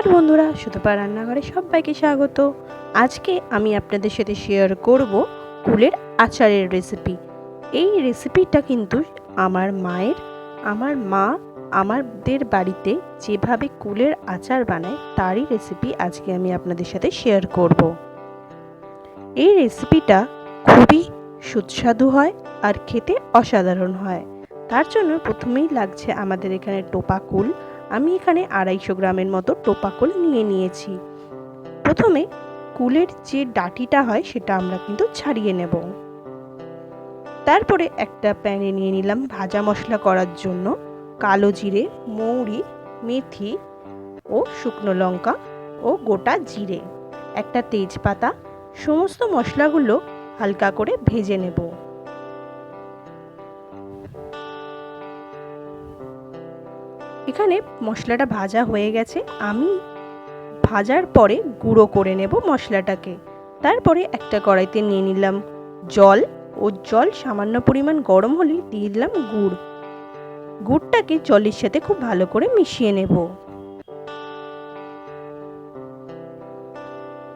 নমস্কার বন্ধুরা, সুতপা রান্নাঘরে সবাইকে স্বাগত। আজকে আমি আপনাদের সাথে শেয়ার করব কুলের আচারের রেসিপি এই রেসিপিটা কিন্তু আমার মায়ের, আমার মা, আমাদের বাড়িতে যেভাবে কুলের আচার বানায়, তারই রেসিপি আজকে আমি আপনাদের সাথে শেয়ার করব। এই রেসিপিটা খুবই সুস্বাদু হয় আর খেতে অসাধারণ হয়। তার জন্য প্রথমেই লাগছে আমাদের এখানে টোপা কুল। আমি এখানে আড়াইশো গ্রামের মতো টোপাকল নিয়ে নিয়েছি। প্রথমে কুলের যে ডাটিটা হয় সেটা আমরা কিন্তু ছাড়িয়ে নেব। তারপরে একটা প্যানে নিয়ে নিলাম ভাজা মশলা করার জন্য কালো জিরে, মৌরি, মেথি ও শুকনো লঙ্কা ও গোটা জিরে, একটা তেজপাতা, সমস্ত মশলাগুলো হালকা করে ভেজে নেব। এখানে মশলাটা ভাজা হয়ে গেছে, আমি ভাজার পরে গুঁড়ো করে নেব মশলাটাকে। তারপরে একটা কড়াইতে নিয়ে নিলাম জল, ও জল সামান্য পরিমাণ গরম হলে দিয়ে দিলাম গুড়। গুড়টাকে জলের সাথে খুব ভালো করে মিশিয়ে নেব।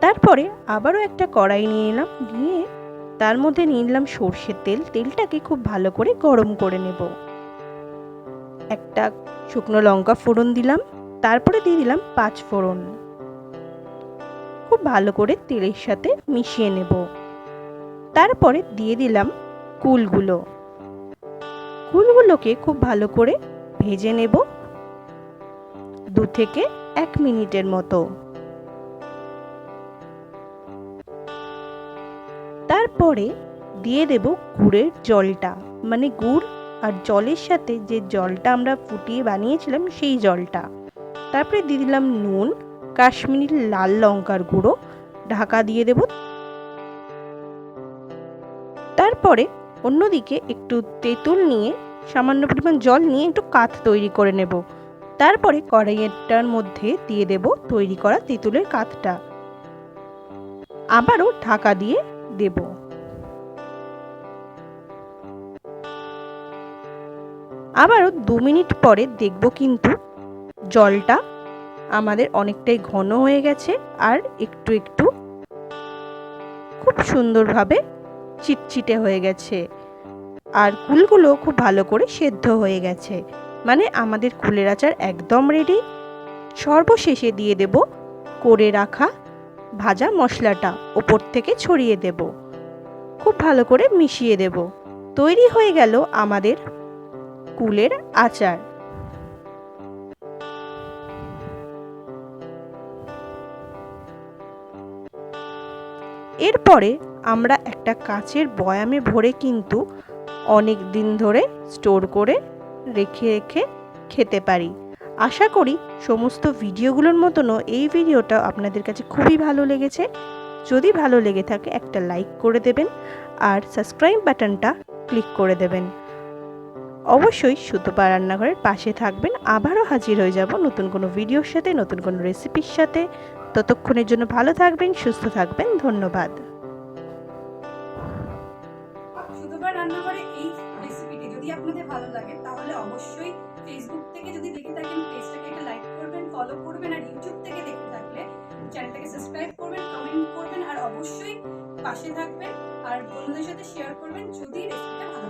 তারপরে আবারও একটা কড়াই নিয়ে নিলাম নিয়ে তার মধ্যে নিয়ে নিলাম সর্ষের তেল, তেলটাকে খুব ভালো করে গরম করে নেব। একটা শুকনো লঙ্কা ফোড়ন দিলাম, তারপরে দিয়ে দিলাম পাঁচ ফোড়ন। খুব ভালো করে তেলের সাথে মিশিয়ে নেব। তারপরে দিয়ে দিলাম কুলগুলো। কুলগুলোকে খুব ভালো করে ভেজে নেব দু থেকে এক মিনিটের মতো। তারপরে দিয়ে দেব গুড়ের জলটা মানে গুড় আর জলের সাথে যে জলটা আমরা ফুটিয়ে বানিয়েছিলাম সেই জলটা। তারপরে দিয়ে দিলাম নুন, কাশ্মীরি লাল লঙ্কার গুঁড়ো, ঢাকা দিয়ে দেব। তারপরে অন্যদিকে একটু তেঁতুল নিয়ে, সামান্য পরিমাণ জল নিয়ে একটু কাত তৈরি করে নেব। তারপরে কড়াইয়েরটার মধ্যে দিয়ে দেব তৈরি করা তেঁতুলের কাতটা আবারও ঢাকা দিয়ে দেবো। আবারও দু মিনিট পরে দেখব কিন্তু জলটা আমাদের অনেকটাই ঘন হয়ে গেছে আর একটু একটু খুব সুন্দরভাবে চিটচিটে হয়ে গেছে। আর কুলগুলো খুব ভালো করে সেদ্ধ হয়ে গেছে। মানে আমাদের কুলের আচার একদম রেডি সর্বশেষে দিয়ে দেব করে রাখা ভাজা মশলাটা ওপর থেকে ছড়িয়ে দেব। খুব ভালো করে মিশিয়ে দেব। তৈরি হয়ে গেল আমাদের কুলের আচার। এরপরে আমরা একটা কাচের বয়ামে ভরে কিন্তু অনেক দিন ধরে স্টোর করে রেখে রেখে খেতে পারি। আশা করি সমস্ত ভিডিওগুলোর মতনও এই ভিডিওটা আপনাদের কাছে খুবই ভালো লেগেছে। যদি ভালো লেগে থাকে একটা লাইক করে দেবেন আর সাবস্ক্রাইব বাটনটা ক্লিক করে দেবেন। অবশ্যই সুতোপা রান্নাঘরের পাশে থাকবেন। আবারও হাজির হয়ে যাব নতুন কোনো ভিডিওর সাথে, নতুন কোনো রেসিপির সাথে। ততক্ষণের জন্য ভালো থাকবেন, সুস্থ থাকবেন, ধন্যবাদ। যদি আপনাদের ভালো লাগে, তাহলে অবশ্যই ফেসবুক থেকে যদি দেখে থাকেন, পেজটাকে একটা লাইক করবেন ফলো করবেন, আর ইউটিউব থেকে দেখে থাকলে চ্যানেলটাকে সাবস্ক্রাইব করবেন কমেন্ট করবেন, আর অবশ্যই পাশে থাকবেন, আর বন্ধুদের সাথে শেয়ার করবেন যদি রেসিপিটা ভালো